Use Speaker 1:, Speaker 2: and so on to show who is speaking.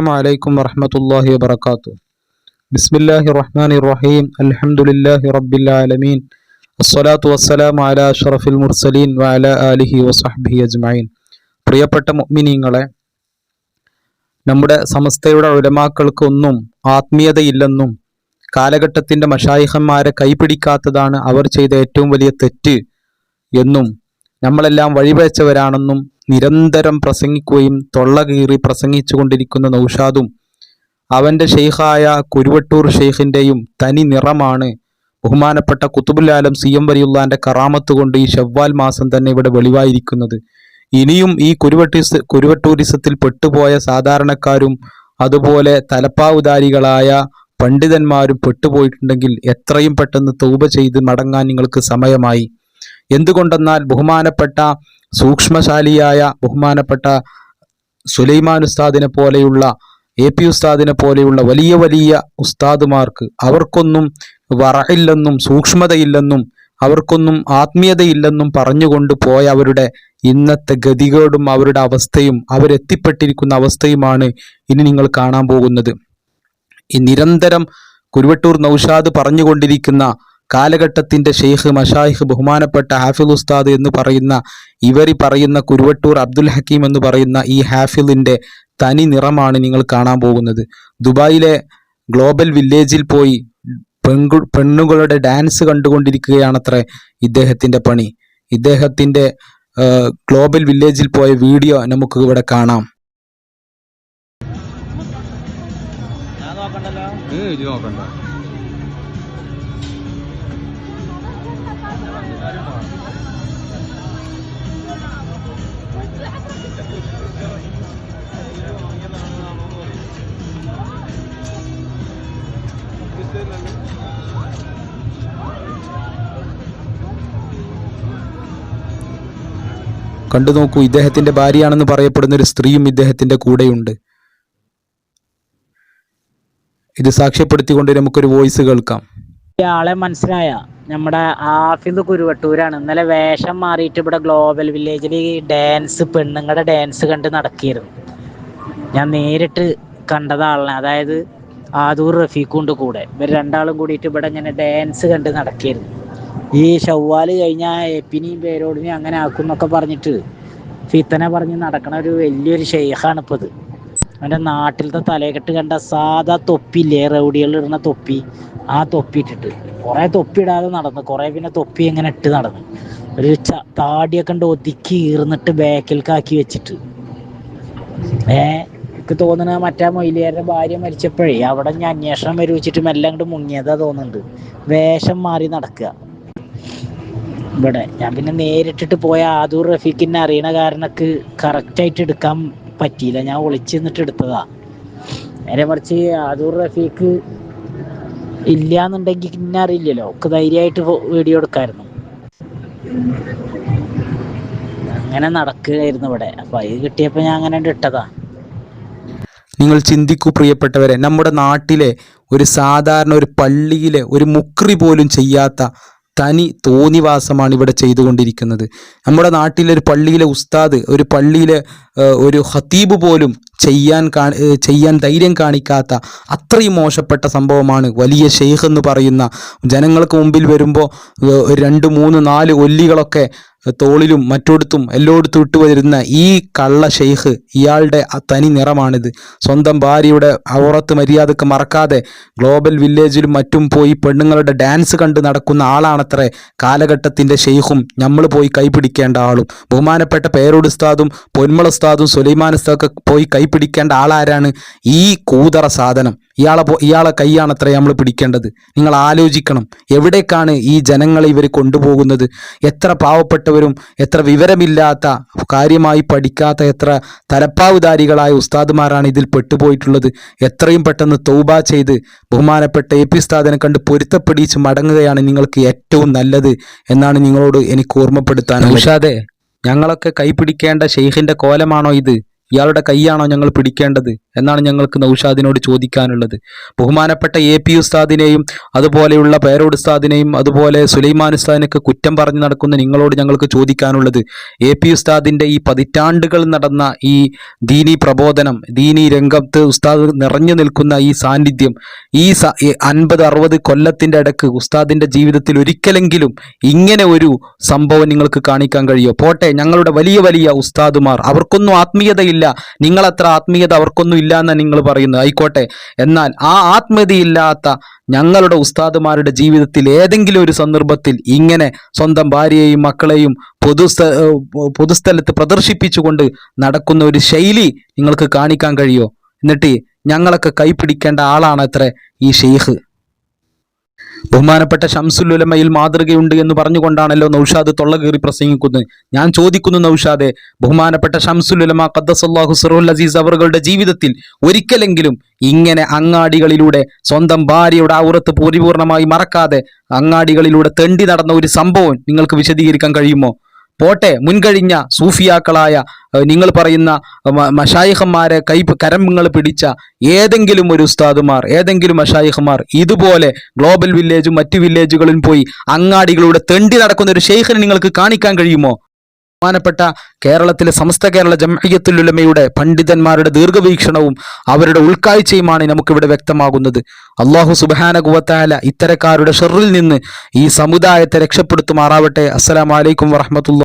Speaker 1: السلام عليكم ورحمة الله وبركاته بسم الله الرحمن الرحيم الحمد لله رب العالمين والصلاة والسلام على أشرف المرسلين وعلى آله وصحبه أجمعين പ്രിയപ്പെട്ട മുഅ്മിനീങ്ങളെ നമ്മുടെ സമസ്തയുടെ ഉലമാക്കൾക്കൊന്നും ആത്മീയതയില്ലെന്നും കാലഘട്ടത്തിന്റെ മഷായിഹന്മാരെ കൈപിടിക്കാത്തതാണ് അവർ ചെയ്ത ഏറ്റവും വലിയ തെറ്റ് എന്നും നമ്മളെല്ലാം വഴിപഴച്ചവരാണെന്നും നിരന്തരം പ്രസംഗിക്കുകയും തൊള്ള കീറി പ്രസംഗിച്ചു കൊണ്ടിരിക്കുന്ന നൗഷാദും അവന്റെ ഷെയ്ഖായ കുരുവട്ടൂർ ഷെയ്ഖിന്റെയും തനി നിറമാണ്. ബഹുമാനപ്പെട്ട കുത്തുബുല്ലാലം സി എം വലിയുള്ളാന്റെ കറാമത്ത് കൊണ്ട് ഈ ഷവ്വാൽ മാസം തന്നെ ഇവിടെ വെളിവായിരിക്കുന്നത്. ഇനിയും ഈ കുരുവട്ടൂരിസ കുരുവട്ടൂരിസത്തിൽ പെട്ടുപോയ സാധാരണക്കാരും അതുപോലെ തലപ്പാവുദാരികളായ പണ്ഡിതന്മാരും പെട്ടുപോയിട്ടുണ്ടെങ്കിൽ എത്രയും പെട്ടെന്ന് തൗബ ചെയ്ത് മടങ്ങാൻ നിങ്ങൾക്ക് സമയമായി. എന്തുകൊണ്ടെന്നാൽ ബഹുമാനപ്പെട്ട സൂക്ഷ്മശാലിയായ ബഹുമാനപ്പെട്ട സുലൈമാൻ ഉസ്താദിനെ പോലെയുള്ള എ പി ഉസ്താദിനെ പോലെയുള്ള വലിയ വലിയ ഉസ്താദുമാർക്ക് അവർക്കൊന്നും വറയില്ലെന്നും സൂക്ഷ്മതയില്ലെന്നും അവർക്കൊന്നും ആത്മീയതയില്ലെന്നും പറഞ്ഞുകൊണ്ട് പോയ അവരുടെ ഇന്നത്തെ ഗതികേടും അവരുടെ അവസ്ഥയും അവരെത്തിപ്പെട്ടിരിക്കുന്ന അവസ്ഥയുമാണ് ഇനി നിങ്ങൾ കാണാൻ പോകുന്നത്. ഈ നിരന്തരം കുരുവട്ടൂർ നൌഷാദ് പറഞ്ഞുകൊണ്ടിരിക്കുന്ന കാലഘട്ടത്തിന്റെ ഷെയ്ഖ് മഷായിഖ് ബഹുമാനപ്പെട്ട ഹാഫിൽ ഉസ്താദ് എന്ന് പറയുന്ന ഇവരി പറയുന്ന കുരുവട്ടൂർ അബ്ദുൽ ഹക്കീം എന്ന് പറയുന്ന ഈ ഹാഫിലിന്റെ തനി നിറമാണ് നിങ്ങൾ കാണാൻ പോകുന്നത്. ദുബായിലെ ഗ്ലോബൽ വില്ലേജിൽ പോയി പെൺകു പെണ്ണുങ്ങളുടെ ഡാൻസ് കണ്ടുകൊണ്ടിരിക്കുകയാണത്രേ ഇദ്ദേഹത്തിന്റെ പണി. ഇദ്ദേഹത്തിന്റെ ഗ്ലോബൽ വില്ലേജിൽ പോയ വീഡിയോ നമുക്ക് ഇവിടെ കാണാം.
Speaker 2: ഇത് നോക്കണ്ട.
Speaker 1: കണ്ടു നോക്കൂ ഇദ്ദേഹത്തിന്റെ ഭാര്യയാണെന്ന് പറയപ്പെടുന്ന ഒരു സ്ത്രീയും ഇദ്ദേഹത്തിന്റെ കൂടെയുണ്ട്. ഇത് സാക്ഷ്യപ്പെടുത്തിക്കൊണ്ട് നമുക്കൊരു വോയിസ് കേൾക്കാം.
Speaker 3: ആളെ മനസ്സിലായ നമ്മുടെ ആഫിദ് കുരുവട്ടൂരാണ്. ഇന്നലെ വേഷം മാറിയിട്ട് ഇവിടെ ഗ്ലോബൽ വില്ലേജിൽ ഡാൻസ് പെണ്ണുങ്ങളുടെ ഡാൻസ് കണ്ട് നടക്കിയിരുന്നു ഞാൻ നേരിട്ട് കണ്ടതാളിനെ അതായത് ആദൂർ റഫീഖുണ്ട് കൂടെ. ഇവർ രണ്ടാളും കൂടിയിട്ട് ഇവിടെ ഇങ്ങനെ ഡാൻസ് കണ്ട് നടക്കിയിരുന്നു ഈ ഷവ്വാൽ കഴിഞ്ഞാൽ എപ്പിനെയും പേരോടിനെയും അങ്ങനെ ആക്കും എന്നൊക്കെ പറഞ്ഞിട്ട് ഫിത്തനെ പറഞ്ഞ് നടക്കണ ഒരു വലിയൊരു ഷെയ്ഖാണ് ഇപ്പോൾ ഇത് അവന്റെ നാട്ടിലത്തെ തലയെക്കെട്ട് കണ്ട സാധാ തൊപ്പില്ലേ റൗഡികൾ ഇടുന്ന തൊപ്പി. ആ തൊപ്പി ഇട്ടിട്ട്. കുറേ തൊപ്പി ഇടാതെ നടന്നു കുറേ പിന്നെ തൊപ്പി ഇങ്ങനെ ഇട്ട് നടന്നു. ഒരു ച താടിയൊക്കെ ഉണ്ട് ഒതുക്കി ഈർന്നിട്ട് ബാക്കിൽക്കാക്കി വെച്ചിട്ട്. ഏ എനിക്ക് തോന്നുന്നത് മറ്റേ മൊയിലിയാരുടെ ഭാര്യ മരിച്ചപ്പോഴേ അവിടെ ഞാൻ അന്വേഷണം വരുവിച്ചിട്ട് മെല്ലെ അങ്ങോട്ട് മുങ്ങിയതാ തോന്നുന്നുണ്ട് വേഷം മാറി നടക്കുക ഇവിടെ ഞാൻ പിന്നെ നേരിട്ടിട്ട് പോയ ആദൂർ റഫീഖിനെ അറിയണ കാരണക്ക് കറക്റ്റായിട്ട് എടുക്കാൻ പറ്റിയില്ല. ഞാൻ ഒളിച്ചു നിന്നിട്ട് എടുത്തതാ. നേരെ മറിച്ച് ആദൂർ റഫീഖ് ഇല്ലാന്നുണ്ടെങ്കിൽ പിന്നെ അറിയില്ലല്ലോ. ഒക്കെ ധൈര്യമായിട്ട് വീഡിയോ എടുക്കായിരുന്നു. അങ്ങനെ നടക്കുകയായിരുന്നു ഇവിടെ. അപ്പൊ അത് കിട്ടിയപ്പോ ഞാൻ അങ്ങനെ ഇട്ടതാ.
Speaker 1: നിങ്ങൾ ചിന്തിക്കൂ പ്രിയപ്പെട്ടവരെ. നമ്മുടെ നാട്ടിലെ ഒരു സാധാരണ ഒരു പള്ളിയിലെ ഒരു മുക്രി പോലും ചെയ്യാത്ത തനി തോന്നിവാസമാണ് ഇവിടെ ചെയ്തുകൊണ്ടിരിക്കുന്നത്. നമ്മുടെ നാട്ടിലെ ഒരു പള്ളിയിലെ ഉസ്താദ് ഒരു പള്ളിയിലെ ഒരു ഹത്തീബ് പോലും ചെയ്യാൻ ചെയ്യാൻ ധൈര്യം കാണിക്കാത്ത അത്രയും മോശപ്പെട്ട സംഭവമാണ് വലിയ ഷെയ്ഖ് എന്ന് പറയുന്ന ജനങ്ങൾക്ക് മുമ്പിൽ വരുമ്പോൾ രണ്ട് മൂന്ന് നാല് ഒല്ലികളൊക്കെ തോളിലും മറ്റോടത്തും എല്ലായിടത്തും ഇട്ടുവരുന്ന ഈ കള്ള ഷെയ്ഖ് ഇയാളുടെ തനി നിറമാണിത്. സ്വന്തം ഭാര്യയുടെ അവറത്ത് മര്യാദയ്ക്ക് മറക്കാതെ ഗ്ലോബൽ വില്ലേജിലും മറ്റും പോയി പെണ്ണുങ്ങളുടെ ഡാൻസ് കണ്ട് നടക്കുന്ന ആളാണത്രേ. കാലഘട്ടത്തിന്റെ ഷെയ്ഖും നമ്മൾ പോയി കൈപിടിക്കേണ്ട ആളും. ബഹുമാനപ്പെട്ട പേരോട് ഉസ്താദും പൊന്മള ഉസ്താദും സുലൈമാൻ ഉസ്താദൊക്കെ പോയി കൈപിടിക്കേണ്ട ആളാരാണ് ഈ കൂതറ സാധനം. ഇയാളെ ഇയാളെ അത്ര നമ്മൾ പിടിക്കേണ്ടത്. നിങ്ങൾ ആലോചിക്കണം എവിടേക്കാണ് ഈ ജനങ്ങളെ ഇവർ കൊണ്ടുപോകുന്നത്? എത്ര പാവപ്പെട്ടവരും എത്ര വിവരമില്ലാത്ത കാര്യമായി പഠിക്കാത്ത എത്ര തലപ്പാവുധാരികളായ ഉസ്താദുമാരാണ് ഇതിൽ പെട്ടുപോയിട്ടുള്ളത്. എത്രയും പെട്ടെന്ന് തൗബ ചെയ്ത് ബഹുമാനപ്പെട്ട എ പി ഉസ്താദിനെ കണ്ട് പൊരുത്തപ്പെടിച്ച് മടങ്ങുകയാണ് നിങ്ങൾക്ക് ഏറ്റവും നല്ലത് എന്നാണ് നിങ്ങളോട് എനിക്ക് ഓർമ്മപ്പെടുത്താൻ ഉഷാദെ ഞങ്ങളൊക്കെ കൈപിടിക്കേണ്ട ഷെയ്ഖിന്റെ കോലമാണോ ഇത്? ഇയാളുടെ കൈയാണോ ഞങ്ങൾ പിടിക്കേണ്ടത് എന്നാണ് ഞങ്ങൾക്ക് നൌഷാദിനോട് ചോദിക്കാനുള്ളത്. ബഹുമാനപ്പെട്ട എ പി ഉസ്താദിനെയും അതുപോലെയുള്ള പേരോട് ഉസ്താദിനെയും അതുപോലെ സുലൈമാൻ ഉസ്താദിനൊക്കെ കുറ്റം പറഞ്ഞു നടക്കുന്ന നിങ്ങളോട് ഞങ്ങൾക്ക് ചോദിക്കാനുള്ളത്. എ പി ഉസ്താദിന്റെ ഈ പതിറ്റാണ്ടുകൾ നടന്ന ഈ ദീനി പ്രബോധനം ദീനി രംഗത്ത് ഉസ്താദ് നിറഞ്ഞു നിൽക്കുന്ന ഈ സാന്നിധ്യം ഈ അൻപത് അറുപത് കൊല്ലത്തിന്റെ ഇടയ്ക്ക് ഉസ്താദിന്റെ ജീവിതത്തിൽ ഒരിക്കലെങ്കിലും ഇങ്ങനെ ഒരു സംഭവം നിങ്ങൾക്ക് കാണിക്കാൻ കഴിയുമോ പോട്ടെ ഞങ്ങളുടെ വലിയ വലിയ ഉസ്താദുമാർ അവർക്കൊന്നും ആത്മീയതയില്ല. നിങ്ങളത്ര ആത്മീയത അവർക്കൊന്നും ഇല്ല എന്നാണ് നിങ്ങൾ പറയുന്നത്. ആയിക്കോട്ടെ. എന്നാൽ ആ ആത്മീയതയില്ലാത്ത ഞങ്ങളുടെ ഉസ്താദുമാരുടെ ജീവിതത്തിൽ ഏതെങ്കിലും ഒരു സന്ദർഭത്തിൽ ഇങ്ങനെ സ്വന്തം ഭാര്യയെയും മക്കളെയും പൊതുസ്ഥ പൊതുസ്ഥലത്ത് പ്രദർശിപ്പിച്ചുകൊണ്ട് നടക്കുന്ന ഒരു ശൈലി നിങ്ങൾക്ക് കാണിക്കാൻ കഴിയോ? എന്നിട്ട് ഞങ്ങളൊക്കെ കൈപിടിക്കേണ്ട ആളാണ് അത്ര ഈ ഷെയ്ഖ് ബഹുമാനപ്പെട്ട ഷംസുലുലമയിൽ മാതൃകയുണ്ട് എന്ന് പറഞ്ഞുകൊണ്ടാണല്ലോ നൌഷാദ് തൊള്ള കീറി പ്രസംഗിക്കുന്നത്. ഞാൻ ചോദിക്കുന്നു നൌഷാദെ ബഹുമാനപ്പെട്ട ഷംസുലുലമ ഖദ്ദസല്ലാഹു സിറുൽ അസീസ് അവറുകളുടെ ജീവിതത്തിൽ ഒരിക്കലെങ്കിലും ഇങ്ങനെ അങ്ങാടികളിലൂടെ സ്വന്തം ഭാര്യയുടെ ഔറത്ത് പരിപൂർണമായി മറക്കാതെ അങ്ങാടികളിലൂടെ തെണ്ടി നടന്ന ഒരു സംഭവം നിങ്ങൾക്ക് വിശദീകരിക്കാൻ കഴിയുമോ? പോട്ടെ മുൻകഴിഞ്ഞ സൂഫിയാക്കളായ നിങ്ങൾ പറയുന്ന മഷായിഹന്മാരെ കൈ കരങ്ങൾ പിടിച്ച ഏതെങ്കിലും ഒരു ഉസ്താദുമാർ ഏതെങ്കിലും മഷായിഹന്മാർ ഇതുപോലെ ഗ്ലോബൽ വില്ലേജും മറ്റു വില്ലേജുകളിലും പോയി അങ്ങാടികളുടെ തെണ്ടി നടക്കുന്ന ഒരു ഷെയ്ഖിനെ നിങ്ങൾക്ക് കാണിക്കാൻ കഴിയുമോ? ബഹുമാനപ്പെട്ട കേരളത്തിലെ സമസ്ത കേരള ജംഹയ്യത്തുലുലമയുടെ പണ്ഡിതന്മാരുടെ ദീർഘവീക്ഷണവും അവരുടെ ഉൾക്കാഴ്ചയുമാണ് നമുക്കിവിടെ വ്യക്തമാകുന്നത്. അള്ളാഹു സുബാനകുവത്താല ഇത്തരക്കാരുടെ ഷെറിൽ നിന്ന് ഈ സമുദായത്തെ രക്ഷപ്പെടുത്തുമാറാവട്ടെ. അസ്സലാമലൈക്കും വറഹമത്തുള്ള